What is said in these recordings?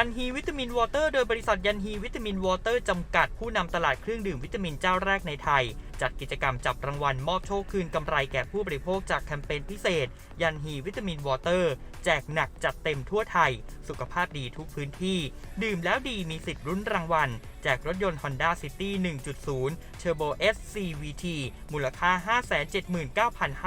ันฮีวิตามินวอเตอร์โดยบริษัทยันฮีวิตามินวอเตอร์จำกัดผู้นำตลาดเครื่องดื่มวิตามินเจ้าแรกในไทย จัดกิจกรรมจับรางวัลมอบโชคคืนกำไรแก่ผู้บริโภคจากแคมเปญพิเศษ ยันฮีวิตามินวอเตอร์ แจกหนักจัดเต็มทั่วไทย สุขภาพดีทุกพื้นที่ ดื่มแล้วดีมีสิทธิ์รุ้นรางวัล แจกรถยนต์ Honda City 1.0 Turbo S CVT มูลค่า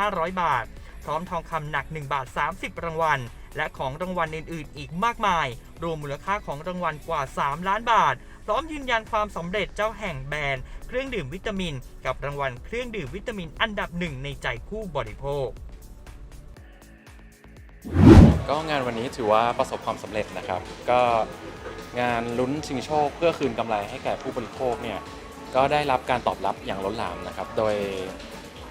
579,500 บาท พร้อมทองคำหนัก 1 บาท 30 รางวัล และของรางวัลอื่นๆ อีกมากมาย รวมมูลค่าของรางวัลกว่า 3 ล้านบาท พร้อมยืนยันความสำเร็จเจ้าแห่งแบรนด์เครื่องดื่มวิตามิน กับรางวัลเครื่องดื่มวิตามินอันดับหนึ่งในใจผู้บริโภค ก็งานวันนี้ถือว่าประสบความสำเร็จนะครับ ก็งานลุ้นชิงโชค เพื่อคืนกำไรให้แก่ผู้บริโภคเนี่ยก็ได้รับการตอบรับอย่างล้นหลามนะครับ โดย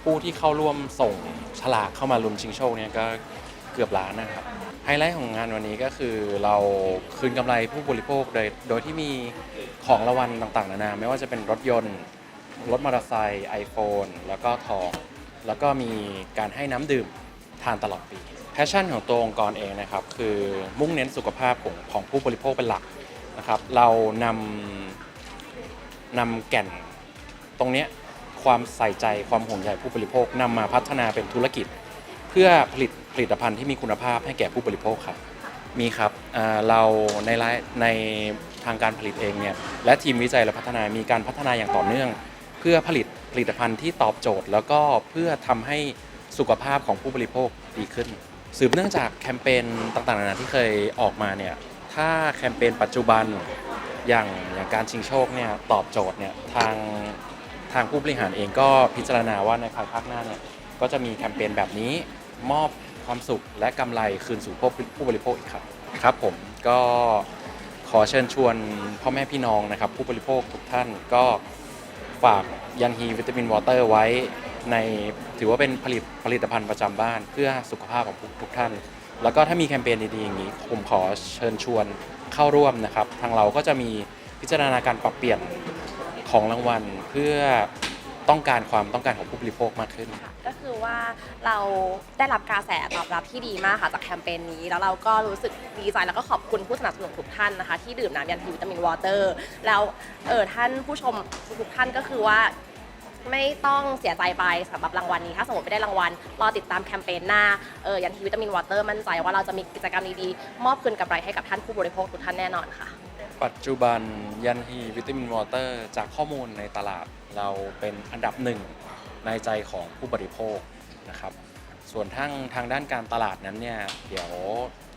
ผู้ที่เข้าร่วมส่งฉลากเข้ามาลุ้นชิงโชคเนี่ยก็ เกือบล้านนะครับไฮไลท์ของงานวันนี้ก็คือเราคืนกำไรผู้บริโภคโดยโดยที่มีของรางวัลต่างๆ นานา ไม่ว่าจะเป็นรถยนต์ รถมอเตอร์ไซค์ไอโฟนแล้วก็ทอง แล้วก็มีการให้น้ำดื่มทานตลอดปีแพชชั่นของตัวองค์กรเองนะครับคือมุ่งเน้นสุขภาพของของผู้บริโภคเป็นหลักนะครับ เรานำนำแก่นตรงนี้ความใส่ใจความห่วงใยผู้บริโภคนำมาพัฒนาเป็นธุรกิจ เพื่อผลิตผลิตภัณฑ์ที่มีคุณภาพให้แก่ผู้บริโภคครับ มีครับเราในในทางการผลิตเองเนี่ยและทีมวิจัยและพัฒนามีการพัฒนาอย่างต่อเนื่อง เพื่อผลิตผลิตภัณฑ์ที่ตอบโจทย์ แล้วก็เพื่อทำให้สุขภาพของผู้บริโภคดีขึ้น สืบเนื่องจากแคมเปญต่างๆนานาที่เคยออกมาเนี่ยถ้าแคมเปญปัจจุบันอย่างอย่างการชิงโชคเนี่ยตอบโจทย์เนี่ยทางทางผู้บริหารเองก็พิจารณาว่าในภายภาคหน้าเนี่ยก็จะมีแคมเปญแบบนี้ มอบความสุขและกำไรคืนสู่ผู้บริโภคอีกครับครับผมก็ขอเชิญชวนพ่อแม่พี่น้องนะครับ ผู้บริโภคทุกท่านก็ฝากยันฮีวิตามินวอเตอร์ไว้ในถือว่าเป็นผลิตผลิตภัณฑ์ประจำบ้าน เพื่อสุขภาพของทุกท่าน แล้วก็ถ้ามีแคมเปญดีๆอย่างนี้ ผมขอเชิญชวนเข้าร่วมนะครับ ทางเราก็จะมีพิจารณาการปรับเปลี่ยนของรางวัลเพื่อ ต้องการความต้องการของผู้บริโภคมากขึ้นก็คือว่าเราได้รับกระแสตอบรับที่ดีมากค่ะจากแคมเปญนี้ แล้วเราก็รู้สึกดีใจแล้วก็ขอบคุณผู้สนับสนุนทุกท่านนะคะ ที่ดื่มน้ำยันทีวิตามินวอเตอร์ แล้วเออท่านผู้ชมทุกๆท่านก็คือว่า ไม่ต้องเสียใจไปสำหรับรางวัลนี้ ถ้าสมมติไม่ได้รางวัลรอติดตามแคมเปญหน้าเออยันทีวิตามินวอเตอร์มั่นใจว่าเราจะมีกิจกรรมดีๆ มอบคืนกำไรให้กับท่านผู้บริโภคทุกท่านแน่นอนค่ะ ปัจจุบันยันฮีวิตามินวอเตอร์จากข้อมูลในตลาดเราเป็นอันดับหนึ่งในใจของผู้บริโภคนะครับ ส่วนทางทางด้านการตลาดนั้นเนี่ย เดี๋ยว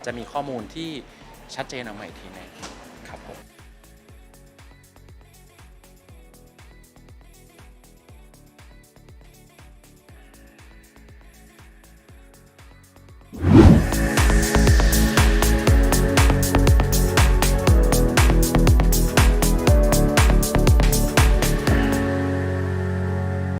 จะมีข้อมูลที่ชัดเจนออกมาอีกทีนึง